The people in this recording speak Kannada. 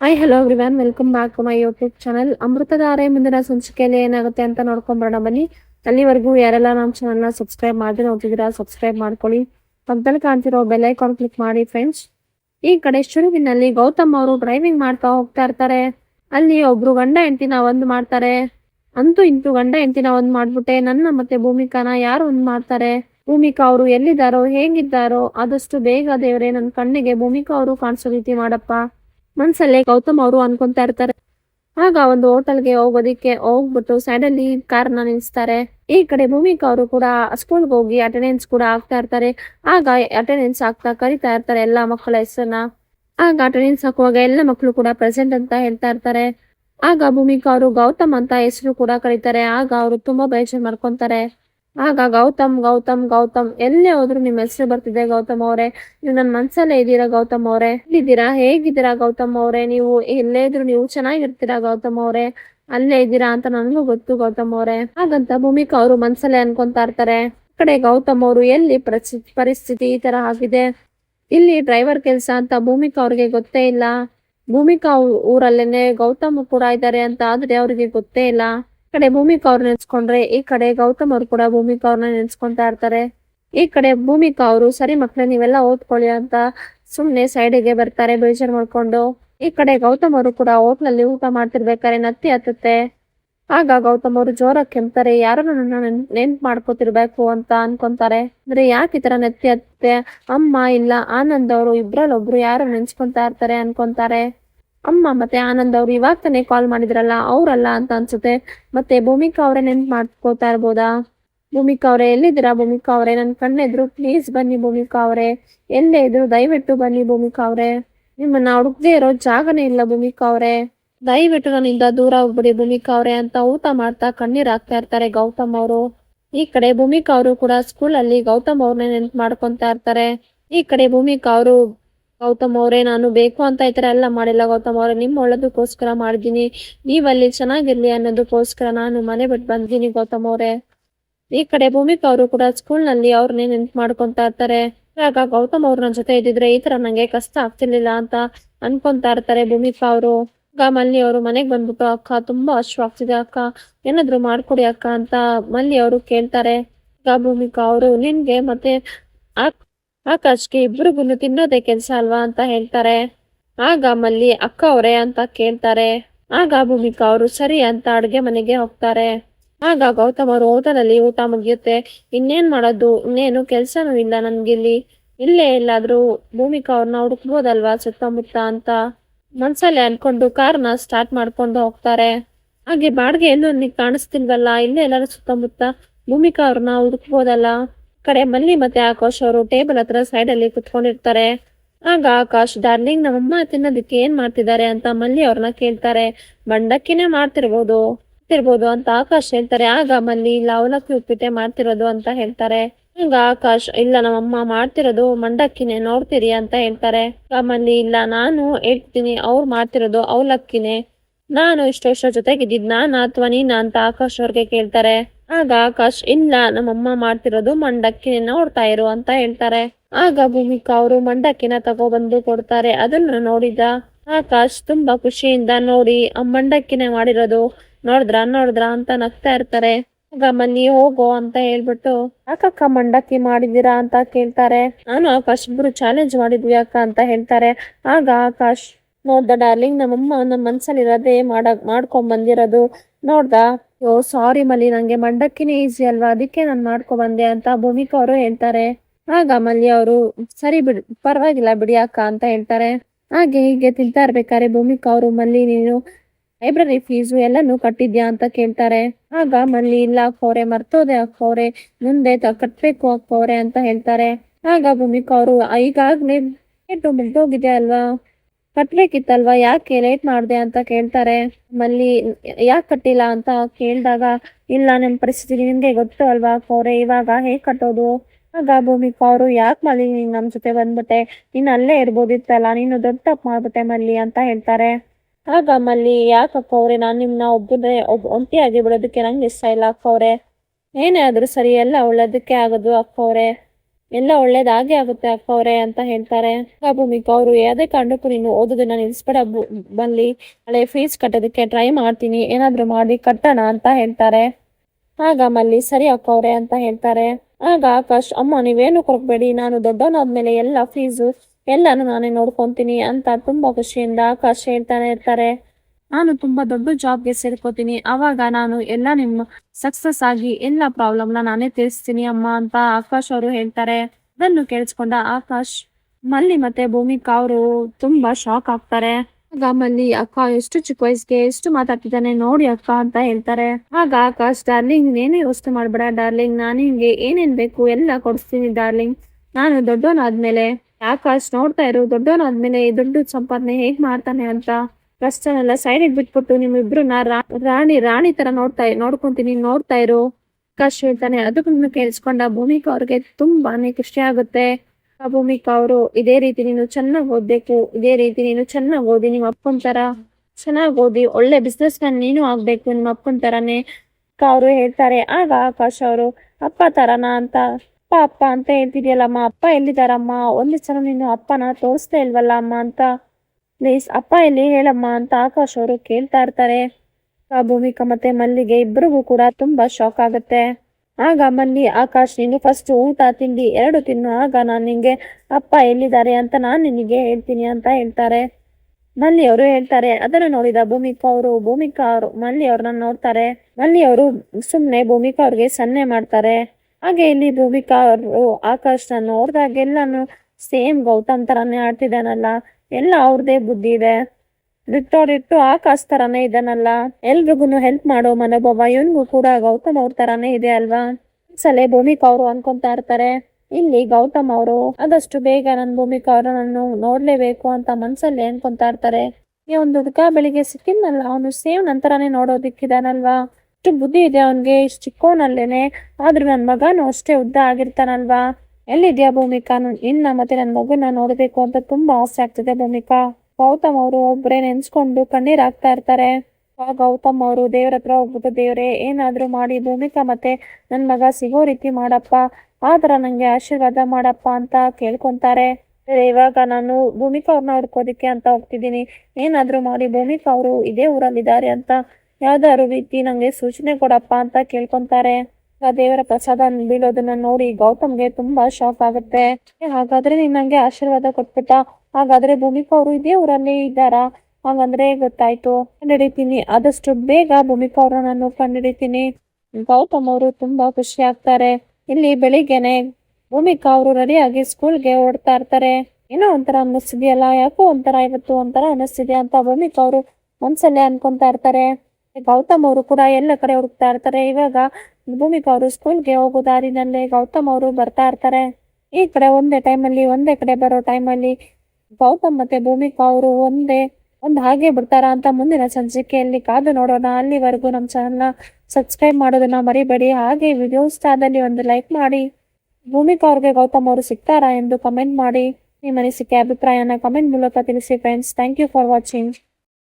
Hi hello everyone welcome back to my YouTube channel Amruthadhaare ಮುಂದಿನ ಸಂಚಿಕೆಯಲ್ಲಿ ಏನಾಗುತ್ತೆ ಅಂತ ನೋಡ್ಕೊಂಬರೋಣ ಬನ್ನಿ. ಅಲ್ಲಿವರೆಗೂ ಯಾರೆಲ್ಲ ನಮ್ಮ ಚಾನಲ್ನ ಸಬ್ಸ್ಕ್ರೈಬ್ ಮಾಡಿ ನೋಡ್ತಿದ್ದೀರಾ ಸಬ್ಸ್ಕ್ರೈಬ್ ಮಾಡ್ಕೊಳ್ಳಿ. ಪಕ್ಕದಲ್ಲಿ ಕಾಣ್ತಿರೋ ಬೆಲ್ ಐಕಾನ್ ಕ್ಲಿಕ್ ಮಾಡಿ ಫ್ರೆಂಡ್ಸ್ ಈ ಕಡೆ ಶುರುವಿನಲ್ಲಿ ಗೌತಮ್ ಅವರು ಡ್ರೈವಿಂಗ್ ಮಾಡ್ತಾ ಹೋಗ್ತಾ ಇರ್ತಾರೆ. ಅಲ್ಲಿ ಒಬ್ರು ಗಂಡ ಹೆಂಡತಿನ ಒಂದು ಮಾಡ್ತಾರೆ. ಅಂತೂ ಇಂತೂ ಗಂಡ ಹೆಂಡತಿನ ಒಂದು ಮಾಡ್ಬಿಟ್ಟೆ. ನನ್ನ ಮತ್ತೆ ಭೂಮಿಕಾನ ಯಾರು ಒಂದು ಮಾಡ್ತಾರೆ? ಭೂಮಿಕಾ ಅವರು ಎಲ್ಲಿದ್ದಾರೋ, ಹೇಗಿದ್ದಾರೋ, ಆದಷ್ಟು ಬೇಗ ದೇವ್ರೆ ನನ್ನ ಕಣ್ಣಿಗೆ ಭೂಮಿಕಾ ಅವರು ಕಾಣಿಸೋ ರೀತಿ ಮಾಡಪ್ಪ. ಮನ್ಸಲ್ಲೇ ಗೌತಮ್ ಅವರು ಅನ್ಕೊಂತಾ ಇರ್ತಾರೆ. ಆಗ ಒಂದು ಹೋಟೆಲ್ಗೆ ಹೋಗೋದಿಕ್ಕೆ ಹೋಗ್ಬಿಟ್ಟು ಸೈಡಲ್ಲಿ ನ ನಿಲ್ಲಿಸ್ತಾರೆ ಈ ಕಡೆ ಭೂಮಿಕಾ ಅವರು ಕೂಡ ಸ್ಕೂಲ್ಗೆ ಹೋಗಿ ಅಟೆಂಡೆನ್ಸ್ ಕೂಡ ಆಗ್ತಾ ಇರ್ತಾರೆ. ಆಗ ಅಟೆಂಡೆನ್ಸ್ ಆಗ್ತಾ ಕರಿತಾ ಇರ್ತಾರೆ ಎಲ್ಲಾ ಮಕ್ಕಳ ಹೆಸರನ್ನ. ಆಗ ಅಟೆಂಡೆನ್ಸ್ ಹಾಕುವಾಗ ಎಲ್ಲ ಮಕ್ಕಳು ಕೂಡ ಪ್ರೆಸೆಂಟ್ ಅಂತ ಹೇಳ್ತಾ ಇರ್ತಾರೆ. ಆಗ ಭೂಮಿಕಾ ಅವರು ಗೌತಮ್ ಅಂತ ಹೆಸರು ಕೂಡ ಕರೀತಾರೆ. ಆಗ ಅವರು ತುಂಬಾ ಬೇಜಾರ್ ಮಾಡ್ಕೊಂತಾರೆ. ಆಗ ಗೌತಮ್ ಗೌತಮ್ ಗೌತಮ್, ಎಲ್ಲೇ ಹೋದ್ರು ನಿಮ್ ಹೆಸರು ಬರ್ತಿದೆ ಗೌತಮ್ ಅವರೇ. ನೀವು ನನ್ನ ಮನ್ಸಲ್ಲೇ ಇದ್ದೀರಾ ಗೌತಮ್ ಅವರೇ? ಇಲ್ಲಿದ್ದೀರಾ ಹೇಗಿದ್ದೀರಾ ಗೌತಮ್ ಅವರೇ? ನೀವು ಎಲ್ಲೇ ಇದ್ರು ನೀವು ಚೆನ್ನಾಗಿರ್ತೀರಾ ಗೌತಮ್ ಅವರೇ? ಅಲ್ಲೇ ಇದ್ದೀರಾ ಅಂತ ನನಗೂ ಗೊತ್ತು ಗೌತಮ್ ಅವರೇ. ಹಾಗಂತ ಭೂಮಿಕಾ ಅವರು ಮನ್ಸಲ್ಲೇ ಅನ್ಕೊಂತಾ ಇರ್ತಾರೆ. ಕಡೆ ಗೌತಮ್ ಅವರು ಎಲ್ಲಿ ಪರಿಸ್ಥಿತಿ ಈ ತರ ಆಗಿದೆ? ಇಲ್ಲಿ ಡ್ರೈವರ್ ಕೆಲಸ ಅಂತ ಭೂಮಿಕಾ ಅವ್ರಿಗೆ ಗೊತ್ತೇ ಇಲ್ಲ. ಭೂಮಿಕಾ ಊರಲ್ಲೇನೆ ಗೌತಮ್ ಕೂಡ ಇದ್ದಾರೆ ಅಂತ ಆದ್ರೆ ಅವ್ರಿಗೆ ಗೊತ್ತೇ ಇಲ್ಲ. ಕಡೆ ಭೂಮಿಕಾ ಅವ್ರು ನೆನ್ಸ್ಕೊಂಡ್ರೆ, ಈ ಕಡೆ ಗೌತಮ್ ಅವ್ರು ಕೂಡ ಭೂಮಿಕಾ ಅವ್ರನ್ನ ನೆನ್ಸ್ಕೊಂತಾ ಇರ್ತಾರೆ. ಈ ಕಡೆ ಭೂಮಿಕಾ ಅವರು, ಸರಿ ಮಕ್ಳೇ, ನೀವೆಲ್ಲ ಓದ್ಕೊಳ್ಳಿ ಅಂತ ಸುಮ್ನೆ ಸೈಡಿಗೆ ಬರ್ತಾರೆ, ಬೇಜಾರ್ ಮಾಡ್ಕೊಂಡು. ಈ ಕಡೆ ಗೌತಮ್ ಅವರು ಕೂಡ ಹೋಟ್ಲಲ್ಲಿ ಊಟ ಮಾಡ್ತಿರ್ಬೇಕಾದ್ರೆ ನತ್ತಿ ಹತ್ತುತ್ತೆ. ಆಗ ಗೌತಮ್ ಅವರು ಜೋರಾಗಿ ಕೆಮ್ತಾರೆ, ಯಾರೋ ನನ್ನ ನೆನ್- ನೆನ್ಪ್ ಮಾಡ್ಕೋತಿರ್ಬೇಕು ಅಂತ ಅನ್ಕೊಂತಾರೆ. ಅಂದ್ರೆ ಯಾಕೆ ಈ ತರ ನೆತ್ತಿ ಹತ್ತೆ ಅಮ್ಮ ಇಲ್ಲ, ಆನಂದ್ ಅವರು, ಇಬ್ರಲ್ಲೊಬ್ರು ಯಾರೋ ನೆನ್ಸ್ಕೊಂತಾ ಇರ್ತಾರೆ ಅನ್ಕೊಂತಾರೆ. ಅಮ್ಮ, ಮತ್ತೆ ಆನಂದ್ ಅವ್ರು ಇವಾಗ ತಾನೇ ಕಾಲ್ ಮಾಡಿದ್ರಲ್ಲ, ಅವ್ರಲ್ಲ ಅಂತ ಅನ್ಸುತ್ತೆ. ಮತ್ತೆ ಭೂಮಿಕಾ ಅವರೇ ನೆನ್ಪ್ ಮಾಡ್ಕೋತಾ ಇರ್ಬೋದಾ? ಭೂಮಿಕಾ ಅವರೇ ಎಲ್ಲಿದ್ದೀರಾ? ಭೂಮಿಕಾ ಅವರೇ ನನ್ನ ಕಣ್ಣೆದ್ರು ಪ್ಲೀಸ್ ಬನ್ನಿ ಭೂಮಿಕಾ ಅವರೇ. ಎಲ್ಲೇ ಇದ್ರು ದಯವಿಟ್ಟು ಬನ್ನಿ ಭೂಮಿಕಾ ಅವರೇ. ನಿಮ್ಮನ್ನ ಹುಡುಕ್ದೇ ಇರೋ ಜಾಗನೇ ಇಲ್ಲ ಭೂಮಿಕಾ ಅವರೇ. ದಯವಿಟ್ಟು ನನ್ನಿಂದ ದೂರ ಹೋಗ್ಬಿಡಿ ಭೂಮಿಕಾ ಅವರೇ ಅಂತ ಊಟ ಮಾಡ್ತಾ ಕಣ್ಣೀರ್ ಹಾಕ್ತಾ ಇರ್ತಾರೆ ಗೌತಮ್ ಅವರು. ಈ ಕಡೆ ಭೂಮಿಕಾ ಅವರು ಕೂಡ ಸ್ಕೂಲ್ ಅಲ್ಲಿ ಗೌತಮ್ ಅವ್ರನ್ನೇ ನೆನ್ಪು ಮಾಡ್ಕೊಂತಾ ಇರ್ತಾರೆ. ಈ ಕಡೆ ಭೂಮಿಕಾ ಅವರು ಗೌತಮ್ ಅವರೇ, ನಾನು ಬೇಕು ಅಂತ ಈ ತರ ಎಲ್ಲ ಮಾಡಿಲ್ಲ. ಗೌತಮ್ ಅವರೇ, ನಿಮ್ಮ ಒಳ್ಳೇದಕ್ಕೋಸ್ಕರ ಮಾಡಿದ್ದೀನಿ. ನೀವಲ್ಲಿ ಚೆನ್ನಾಗಿರ್ಲಿ ಅನ್ನೋದಕ್ಕೋಸ್ಕರ ನಾನು ಮನೆ ಬಿಟ್ಟು ಬಂದಿನಿ ಗೌತಮ್ ಅವರೇ. ಈ ಕಡೆ ಭೂಮಿಕಾ ಅವರು ಕೂಡ ಸ್ಕೂಲ್ನಲ್ಲಿ ಅವ್ರನ್ನೇ ನೆನ್ಪು ಮಾಡ್ಕೊಂತಾ ಇರ್ತಾರೆ. ಆಗ ಗೌತಮ್ ಅವ್ರ ನನ್ನ ಜೊತೆ ಇದ್ದಿದ್ರೆ ಈ ತರ ನಂಗೆ ಕಷ್ಟ ಆಗ್ತಿರ್ಲಿಲ್ಲ ಅಂತ ಅನ್ಕೊಂತಾ ಇರ್ತಾರೆ ಭೂಮಿಕಾ ಅವರು. ಮಲ್ಲಿ ಅವರು ಮನೆಗ್ ಬಂದ್ಬಿಟ್ಟು, ಅಕ್ಕ, ತುಂಬಾ ಆಗ್ತಿದೆ ಅಕ್ಕ. ಏನಾದ್ರು ಮಾಡ್ಕೊಡಿ ಅಕ್ಕ ಅಂತ ಮಲ್ಲಿ ಅವರು ಕೇಳ್ತಾರೆ. ಈಗ ಭೂಮಿಕಾ ಅವರು, ನಿನ್ಗೆ ಮತ್ತೆ ಆಕಾಶ್ಗೆ ಇಬ್ರಿಗೂ ತಿನ್ನೋದೇ ಕೆಲಸ ಅಲ್ವಾ ಅಂತ ಹೇಳ್ತಾರೆ. ಆಗ ಮಲ್ಲಿ ಅಕ್ಕ ಅವರೇ ಅಂತ ಕೇಳ್ತಾರೆ. ಆಗ ಭೂಮಿಕಾ ಅವರು ಸರಿ ಅಂತ ಅಡುಗೆ ಮನೆಗೆ ಹೋಗ್ತಾರೆ. ಆಗ ಗೌತಮ್ ಅವರು ಹೋಟೆಲಲ್ಲಿ ಊಟ ಮುಗಿಯುತ್ತೆ. ಇನ್ನೇನ್ ಮಾಡೋದು? ಇನ್ನೇನು ಕೆಲ್ಸನೂ ಇಲ್ಲ ನನ್ಗಿಲ್ಲಿ ಇಲ್ಲೇ ಎಲ್ಲಾದ್ರೂ ಭೂಮಿಕಾ ಅವ್ರನ್ನ ಹುಡುಕ್ಬೋದಲ್ವಾ ಸುತ್ತಮುತ್ತ ಅಂತ ಮನ್ಸಲ್ಲೇ ಅನ್ಕೊಂಡು ಕಾರ್ನ ಸ್ಟಾರ್ಟ್ ಮಾಡ್ಕೊಂಡು ಹೋಗ್ತಾರೆ. ಹಾಗೆ ಬಾಡಿಗೆ ಎಲ್ಲೂ ಕಾಣಿಸ್ತಿಲ್ವಲ್ಲ? ಇಲ್ಲೇ ಎಲ್ಲಾರು ಸುತ್ತಮುತ್ತ ಭೂಮಿಕಾ ಅವ್ರನ್ನ ಹುಡುಕ್ಬೋದಲ್ಲ? ಕಡೆ ಮಲ್ಲಿ ಮತ್ತೆ ಆಕಾಶ್ ಅವರು ಟೇಬಲ್ ಹತ್ರ ಸೈಡ್ ಅಲ್ಲಿ ಕುತ್ಕೊಂಡಿರ್ತಾರೆ. ಆಗ ಆಕಾಶ್, ಡಾರ್ಲಿಂಗ್, ನಮ್ಮಮ್ಮ ತಿನ್ನೋದಕ್ಕೆ ಏನ್ ಮಾಡ್ತಿದ್ದಾರೆ? ಅಂತ ಮಲ್ಲಿ ಅವ್ರನ್ನ ಕೇಳ್ತಾರೆ. ಮಂಡಕ್ಕಿನೇ ಮಾಡ್ತಿರ್ಬೋದು ತಿರ್ಬೋದು ಅಂತ ಆಕಾಶ್ ಹೇಳ್ತಾರೆ. ಆಗ ಮಲ್ಲಿ, ಇಲ್ಲ, ಅವಲಕ್ಕಿ ಉಪ್ಪಿಟ್ಟೆ ಮಾಡ್ತಿರೋದು ಅಂತ ಹೇಳ್ತಾರೆ. ಆಗ ಆಕಾಶ್, ಇಲ್ಲ, ನಮ್ಮಮ್ಮ ಮಾಡ್ತಿರೋದು ಮಂಡಕ್ಕಿನೇ ನೋಡ್ತೀರಿ ಅಂತ ಹೇಳ್ತಾರೆ. ಮಲ್ಲಿ, ಇಲ್ಲ, ನಾನು ಹೇಳ್ತೀನಿ, ಅವ್ರು ಮಾಡ್ತಿರೋದು ಅವಲಕ್ಕಿನೇ. ನಾನು ಇಷ್ಟ ಇಷ್ಟೋ ಜೊತೆಗಿದ್ದಿದ್ ನಾನ ಅಥವಾ ನೀನಾ? ಅಂತ ಆಕಾಶ್ ಅವ್ರಿಗೆ ಕೇಳ್ತಾರೆ. ಆಗ ಆಕಾಶ್, ಇಲ್ಲ, ನಮ್ಮಮ್ಮ ಮಾಡ್ತಿರೋದು ಮಂಡಕ್ಕಿನ ನೋಡ್ತಾ ಇರು ಅಂತ ಹೇಳ್ತಾರೆ. ಆಗ ಭೂಮಿಕಾ ಅವರು ಮಂಡಕ್ಕಿನ ತಗೊಬಂದು ಕೊಡ್ತಾರೆ. ಅದನ್ನ ನೋಡಿದ ಆಕಾಶ್ ತುಂಬಾ ಖುಷಿಯಿಂದ, ನೋಡಿ, ಆ ಮಂಡಕ್ಕಿನ ಮಾಡಿರೋದು. ನೋಡಿದ್ರ ನೋಡಿದ್ರ ಅಂತ ನಗ್ತಾ ಇರ್ತಾರೆ. ಆಗ ಮನಿ ಹೋಗೋ ಅಂತ ಹೇಳ್ಬಿಟ್ಟು, ಯಾಕಕ್ಕ ಮಂಡಕ್ಕಿ ಮಾಡಿದೀರಾ ಅಂತ ಕೇಳ್ತಾರೆ. ನಾನು ಆಕಾಶ್ ಇಬ್ರು ಚಾಲೆಂಜ್ ಮಾಡಿದ್ವಿ ಅಕ್ಕ ಅಂತ ಹೇಳ್ತಾರೆ. ಆಗ ಆಕಾಶ್, ನೋಡ್ದ ಡಾರ್ಲಿಂಗ್ ನಮ್ಮಮ್ಮ ನಮ್ಮ ಮನ್ಸಲ್ಲಿರೋದೇ ಮಾಡಕ್ ಮಾಡ್ಕೊಂಡ್ ಬಂದಿರೋದು ನೋಡ್ದ ಓ ಸಾರಿ ಮಲ್ಲಿ, ನಂಗೆ ಮಂಡಕ್ಕಿನೇ ಈಸಿ ಅಲ್ವಾ? ಅದಕ್ಕೆ ನಾನು ಮಾಡ್ಕೊ ಬಂದೆ ಅಂತ ಭೂಮಿಕಾ ಅವರು ಹೇಳ್ತಾರೆ. ಆಗ ಮಲ್ಲಿ ಅವರು, ಸರಿ ಬಿಡ್, ಪರವಾಗಿಲ್ಲ ಬಿಡಿ ಅಕ್ಕ ಅಂತ ಹೇಳ್ತಾರೆ. ಹಾಗೆ ಹೀಗೆ ತಿಂತಾ ಇರ್ಬೇಕಾದ್ರೆ ಭೂಮಿಕಾ ಅವರು ಮಲ್ಲಿ, ನೀನು ಲೈಬ್ರರಿ ಫೀಸು ಎಲ್ಲಾನು ಕಟ್ಟಿದ್ಯಾ ಅಂತ ಕೇಳ್ತಾರೆ. ಆಗ ಮಲ್ಲಿ, ಇಲ್ಲ ಅಕ್ಕವ್ರೆ ಮರ್ತೋದೆ ಅಕ್ಕವ್ರೆ ಮುಂದೆ ಕಟ್ಬೇಕು ಅಕ್ಕವ್ರೆ ಅಂತ ಹೇಳ್ತಾರೆ. ಆಗ ಭೂಮಿಕಾ ಅವರು ಈಗಾಗ್ಲೇ ಡೇಟು ಮುಗ್ದೋಗಿದೆ ಅಲ್ವಾ? ಕಟ್ಬೇಕಿತ್ತಲ್ವಾ? ಯಾಕೆ ಲೇಟ್ ಮಾಡ್ದೆ ಅಂತ ಕೇಳ್ತಾರೆ. ಮಲ್ಲಿ ಯಾಕೆ ಕಟ್ಟಿಲ್ಲ ಅಂತ ಕೇಳಿದಾಗ, ಇಲ್ಲ ನನ್ನ ಪರಿಸ್ಥಿತಿ ನಿಮಗೆ ಗೊತ್ತು ಅಲ್ವಾ ಕೋರೆ ಇವಾಗ ಹೇಗೆ ಕಟ್ಟೋದು? ಆಗ ಭೂಮಿಕಾ ಅವರು ಯಾಕೆ ಮಲ್ಲಿ ನೀನು ನಮ್ಮ ಜೊತೆ ಬಂದ್ಬಿಟ್ಟೆ? ನೀನು ಅಲ್ಲೇ ಇರ್ಬೋದಿತ್ತಲ್ಲ, ನೀನು ದೊಡ್ಡ ತಪ್ಪು ಮಾಡ್ಬಿಟ್ಟೆ ಮಲ್ಲಿ ಅಂತ ಹೇಳ್ತಾರೆ. ಆಗ ಮಲ್ಲಿ ಯಾಕೆ ಅಕ್ಕವ್ರೆ ನಾನು ನಿಮ್ಮನ್ನ ಒಬ್ಬನೇ ಒಬ್ಬ ಒಂಟಿಯಾಗಿ ಬಿಡೋದಕ್ಕೆ ನಂಗೆ ಇಷ್ಟ ಇಲ್ಲ ಅಕ್ಕವ್ರೆ ಏನೇ ಆದ್ರೂ ಸರಿ, ಎಲ್ಲ ಒಳ್ಳೇದಕ್ಕೆ ಆಗೋದು ಅಕ್ಕವ್ರೆ ಎಲ್ಲ ಒಳ್ಳೇದಾಗೆ ಆಗುತ್ತೆ ಅಕ್ಕ ಅವರೇ ಅಂತ ಹೇಳ್ತಾರೆ. ಭೂಮಿಕಾ ಅವರು ಯಾವುದೇ ಕಾರಣಕ್ಕೂ ನೀನು ಓದೋದನ್ನ ನಿಲ್ಸ್ಬೇಡ ಬಲ್ಲಿ ಹಳೆ ಫೀಸ್ ಕಟ್ಟೋದಕ್ಕೆ ಟ್ರೈ ಮಾಡ್ತೀನಿ. ಏನಾದ್ರು ಮಾಡಿ ಕಟ್ಟೋಣ ಅಂತ ಹೇಳ್ತಾರೆ. ಆಗ ಮಲ್ಲಿ, ಸರಿ ಅಕ್ಕ ಅವ್ರೆ ಅಂತ ಹೇಳ್ತಾರೆ. ಆಗ ಆಕಾಶ್, ಅಮ್ಮ, ನೀವೇನು ಕೊರಬೇಡಿ ನಾನು ದೊಡ್ಡವನಾದ್ಮೇಲೆ ಎಲ್ಲ ಫೀಸು ಎಲ್ಲಾನು ನಾನೇ ನೋಡ್ಕೊಂತೀನಿ ಅಂತ ತುಂಬಾ ಖುಷಿಯಿಂದ ಆಕಾಶ್ ಹೇಳ್ತಾನೆ ಇರ್ತಾರೆ. ನಾನು ತುಂಬಾ ದೊಡ್ಡ ಜಾಬ್ಗೆ ಸೇರ್ಕೋತೀನಿ. ಅವಾಗ ನಾನು ಎಲ್ಲ ನಿಮ್ಮ ಸಕ್ಸಸ್ ಆಗಿ ಎಲ್ಲ ಪ್ರಾಬ್ಲಮ್ನ ನಾನೇ ತಿಳಿಸ್ತೀನಿ ಅಮ್ಮ ಅಂತ ಆಕಾಶ್ ಅವರು ಹೇಳ್ತಾರೆ. ಅದನ್ನು ಕೇಳಿಸ್ಕೊಂಡ ಆಕಾಶ್, ಮಲ್ಲಿ ಮತ್ತೆ ಭೂಮಿಕಾ ಅವರು ತುಂಬಾ ಶಾಕ್ ಆಗ್ತಾರೆ. ಆಗ ಮಲ್ಲಿ, ಅಕ್ಕ, ಎಷ್ಟು ಚಿಕ್ಕ ವಯಸ್ಸಿಗೆ ಎಷ್ಟು ಮಾತಾಡ್ತಿದ್ದಾನೆ ನೋಡಿ ಅಕ್ಕ ಅಂತ ಹೇಳ್ತಾರೆ. ಆಗ ಆಕಾಶ್, ಡಾರ್ಲಿಂಗ್ ಏನೇ ಯೋಚನೆ ಮಾಡ್ಬೇಡ ಡಾರ್ಲಿಂಗ್, ನಾನು ನಿಮಗೆ ಏನೇನ್ ಬೇಕು ಎಲ್ಲ ಕೊಡಿಸ್ತೀನಿ ಡಾರ್ಲಿಂಗ್. ನಾನು ದೊಡ್ಡವನಾದ್ಮೇಲೆ, ಆಕಾಶ್ ನೋಡ್ತಾ ಇರು, ದೊಡ್ಡವನಾದ್ಮೇಲೆ ಮೇಲೆ ದುಡ್ಡು ಸಂಪಾದನೆ ಹೇಗ್ ಮಾಡ್ತಾನೆ ಅಂತ. ಕಷ್ಟನೆಲ್ಲ ಸೈಡಿಗೆ ಬಿಟ್ಬಿಟ್ಟು ನಿಮ್ಮಿಬ್ರನ್ನ ರಾಣಿ ರಾಣಿ ತರ ನೋಡ್ತಾ ನೋಡ್ಕೊಂತೀನಿ, ನೋಡ್ತಾ ಇರು. ಕಷ್ಟ ಹೇಳ್ತಾನೆ ಅದಕ್ಕೂ ಕೇಳಿಸ್ಕೊಂಡ ಭೂಮಿಕಾ ಅವ್ರಿಗೆ ತುಂಬಾನೇ ಖುಷಿ ಆಗುತ್ತೆ. ಆ ಭೂಮಿಕಾ ಅವರು ಇದೇ ರೀತಿ ನೀನು ಚೆನ್ನಾಗಿ ಓದ್ಬೇಕು, ಇದೇ ರೀತಿ ನೀನು ಚೆನ್ನಾಗಿ ಓದಿ ನಿಮ್ಮ ಅಪ್ಪನ ತರ ಚೆನ್ನಾಗಿ ಓದಿ, ಒಳ್ಳೆ ಬಿಸ್ನೆಸ್ ಮ್ಯಾನ್ ನೀನು ಆಗ್ಬೇಕು ನಿಮ್ಮ ಅಪ್ಪನ ತರಾನೇ. ಅವರು ಹೇಳ್ತಾರೆ, ಆಗ ಆಕಾಶ್ ಅವರು, ಅಪ್ಪ ತರನ ಅಂತ, ಅಪ್ಪ ಅಪ್ಪ ಅಂತ ಹೇಳ್ತಿದ್ಯಲ್ಲಮ್ಮ, ಅಪ್ಪ ಎಲ್ಲಿದಾರಮ್ಮ ಒಂದ್ ಸಲ ನೀನು ಅಪ್ಪನ ತೋರಿಸ್ತಾ ಇಲ್ವಲ್ಲ ಅಮ್ಮ ಅಂತ ಪ್ಲೀಸ್, ಅಪ್ಪ ಎಲ್ಲಿ ಹೇಳಮ್ಮ ಅಂತ ಆಕಾಶ್ ಅವರು ಕೇಳ್ತಾ ಇರ್ತಾರೆ. ಭೂಮಿಕಾ ಮತ್ತೆ ಮಲ್ಲಿಗೆ ಇಬ್ಬರಿಗೂ ಕೂಡ ತುಂಬಾ ಶಾಕ್ ಆಗುತ್ತೆ. ಆಗ ಮಲ್ಲಿ, ಆಕಾಶ್ ನೀನು ಫಸ್ಟ್ ಊಟ ತಿಂಡಿ ಎರಡು ತಿನ್ನು, ಆಗ ನಾನು ನಿಂಗೆ ಅಪ್ಪ ಎಲ್ಲಿದ್ದಾರೆ ಅಂತ ನಾನು ನಿನಗೆ ಹೇಳ್ತೀನಿ ಅಂತ ಹೇಳ್ತಾರೆ. ಮಲ್ಲಿ ಅವರು ಹೇಳ್ತಾರೆ, ಅದನ್ನು ನೋಡಿದ ಭೂಮಿಕಾ ಅವರು ಭೂಮಿಕಾ ಅವರು, ಮಲ್ಲಿ ಅವ್ರನ್ನ ನೋಡ್ತಾರೆ. ಮಲ್ಲಿ ಅವರು ಸುಮ್ನೆ ಭೂಮಿಕಾ ಅವ್ರಿಗೆ ಸನ್ನೆ ಮಾಡ್ತಾರೆ. ಹಾಗೆ ಇಲ್ಲಿ ಭೂಮಿಕಾ ಅವರು, ಆಕಾಶ್ನ ನೋಡಿದಾಗೆಲ್ಲಾನು ಸೇಮ್ ಗೌತಮ್ ತರಾನೇ ಆಡ್ತಿದ್ದಾನಲ್ಲ. ಎಲ್ಲ ಅವ್ರದೇ ಬುದ್ಧಿ ಇದೆ. ಬಿಟ್ಟೋರಿಟ್ಟು ಆಕಾಶ್ ತರಾನೇ ಇದ್ದಾನಲ್ಲ. ಎಲ್ರಿಗೂ ಹೆಲ್ಪ್ ಮಾಡೋ ಮನೋಭಾವ, ಇವನ್ಗೂ ಕೂಡ ಗೌತಮ್ ಅವ್ರ ತರಾನೇ ಇದೆ ಅಲ್ವಾ? ಸಲ ಭೂಮಿಕಾ ಅವರು ಅನ್ಕೊಂತಾ ಇರ್ತಾರೆ. ಇಲ್ಲಿ ಗೌತಮ್ ಅವರು, ಆದಷ್ಟು ಬೇಗ ನನ್ನ ಭೂಮಿಕಾ ಅವರು ನಾನು ನೋಡ್ಲೇಬೇಕು ಅಂತ ಮನ್ಸಲ್ಲಿ ಅನ್ಕೊಂತಾ ಇರ್ತಾರೆ. ಈ ಒಂದು ಹುಡುಗ ಬೆಳಿಗ್ಗೆ ಸಿಕ್ಕಿದ್ನಲ್ಲ, ಅವನು ಸೇವ್ ನಂತರನೇ ನೋಡೋದಿಕ್ಕಿದಾನಲ್ವಾ? ಇಷ್ಟು ಬುದ್ಧಿ ಇದೆ ಅವನ್ಗೆ, ಇಷ್ಟು ಚಿಕ್ಕೋನಲ್ಲೇನೆ, ಆದ್ರೂ ನನ್ನ ಮಗನು ಅಷ್ಟೇ ಉದ್ದ ಆಗಿರ್ತಾನಲ್ವಾ? ಎಲ್ಲಿದ್ಯಾ ಭೂಮಿಕಾ? ನನ್- ನಿನ್ನ ಮತ್ತೆ ನನ್ನ ಮಗುನ ನೋಡಬೇಕು ಅಂತ ತುಂಬಾ ಆಸೆ ಆಗ್ತಿದೆ ಭೂಮಿಕಾ. ಗೌತಮ್ ಅವರು ಒಬ್ಬರೇ ನೆನ್ಸ್ಕೊಂಡು ಕಣ್ಣೀರ್ ಹಾಕ್ತಾ ಇರ್ತಾರೆ. ಆ ಗೌತಮ್ ಅವರು ದೇವ್ರ ಹತ್ರ ಹೋಗ್ಬಿಟ್ಟು ದೇವ್ರೆ ಏನಾದ್ರೂ ಮಾಡಿ ಭೂಮಿಕಾ ಮತ್ತೆ ನನ್ನ ಮಗ ಸಿಗೋ ರೀತಿ ಮಾಡಪ್ಪ. ಆತರ ನಂಗೆ ಆಶೀರ್ವಾದ ಮಾಡಪ್ಪ ಅಂತ ಕೇಳ್ಕೊಂತಾರೆ. "ಸರಿ, ಇವಾಗ ನಾನು ಭೂಮಿಕಾ ಅವ್ರನ್ನ ಹುಡ್ಕೋದಿಕ್ಕೆ ಅಂತ ಹೋಗ್ತಿದ್ದೀನಿ. ಏನಾದ್ರೂ ಮಾಡಿ ಭೂಮಿಕಾ ಅವರು ಇದೇ ಊರಲ್ಲಿದ್ದಾರೆ ಅಂತ ಯಾವ್ದಾದ್ರು ರೀತಿ ನಂಗೆ ಸೂಚನೆ ಕೊಡಪ್ಪ ಅಂತ ಕೇಳ್ಕೊಂತಾರೆ. ಆ ದೇವರ ಪ್ರಸಾದ ಬೀಳೋದನ್ನ ನೋಡಿ ಗೌತಮ್ಗೆ ತುಂಬಾ ಶಾಕ್ ಆಗುತ್ತೆ. "ಏ, ಹಾಗಾದ್ರೆ ನಿನ್ನಂಗೆ ಆಶೀರ್ವಾದ ಕೊಟ್ಬಿಟ್ಟ. ಹಾಗಾದ್ರೆ ಭೂಮಿಕಾ ಅವರು ಇದೇ ಊರಲ್ಲಿ ಇದ್ದಾರಾ? ಹಾಗಂದ್ರೆ ಗೊತ್ತಾಯ್ತು. ಕಂಡಿಡಿತೀನಿ ಆದಷ್ಟು ಬೇಗ ಭೂಮಿಕಾ ಅವರ ನಾನು ಕಂಡಿಡಿತೀನಿ ಗೌತಮ್ ಅವರು ತುಂಬಾ ಖುಷಿ ಆಗ್ತಾರೆ. ಇಲ್ಲಿ ಬೆಳಿಗ್ಗೆನೆ ಭೂಮಿಕಾ ಅವರು ರೆಡಿಯಾಗಿ ಸ್ಕೂಲ್ಗೆ ಓಡ್ತಾ ಇರ್ತಾರೆ. ಏನೋ ಒಂಥರ ಅನ್ನಿಸ್ತಿದೆಯಲ್ಲ ಯಾಕೋ ಒಂಥರ ಇವತ್ತು ಒಂಥರ ಅನ್ನಿಸ್ತಿದೆ ಅಂತ ಭೂಮಿಕಾ ಅವರು ಮನ್ಸಲ್ಲೇ ಅನ್ಕೊಂತಾ ಇರ್ತಾರೆ. ಗೌತಮ್ ಅವರು ಕೂಡ ಎಲ್ಲ ಕಡೆ ಹುಡುಕ್ತಾ ಇರ್ತಾರೆ. ಇವಾಗ ಭೂಮಿಕಾ ಅವರು ಸ್ಕೂಲ್ಗೆ ಹೋಗೋ ದಾರಿನಲ್ಲೇ ಗೌತಮ್ ಅವರು ಬರ್ತಾ ಇರ್ತಾರೆ. ಈ ಕಡೆ ಒಂದೇ ಟೈಮಲ್ಲಿ ಒಂದೇ ಕಡೆ ಬರೋ ಟೈಮಲ್ಲಿ ಗೌತಮ್ ಮತ್ತೆ ಭೂಮಿಕಾ ಅವರು ಒಂದೇ, ಒಂದ್ ಹಾಗೆ ಬಿಡ್ತಾರ ಅಂತ ಮುಂದಿನ ಸಂಚಿಕೆಯಲ್ಲಿ ಕಾದು ನೋಡೋಣ. ಅಲ್ಲಿವರೆಗೂ ನಮ್ಮ ಚಾನಲ್ನ ಸಬ್ಸ್ಕ್ರೈಬ್ ಮಾಡೋದನ್ನ ಮರಿಬೇಡಿ. ಹಾಗೆ ವಿಡಿಯೋ ಸ್ಟಾದಲ್ಲಿ ಒಂದು ಲೈಕ್ ಮಾಡಿ. ಭೂಮಿಕಾ ಅವ್ರಿಗೆ ಗೌತಮ್ ಅವರು ಸಿಗ್ತಾರಾ ಎಂದು ಕಮೆಂಟ್ ಮಾಡಿ. ನಿಮ್ಮ ಅನಿಸಿಕೆ, ಅಭಿಪ್ರಾಯನ ಕಮೆಂಟ್ ಮೂಲಕ ತಿಳಿಸಿ friends thank you for watching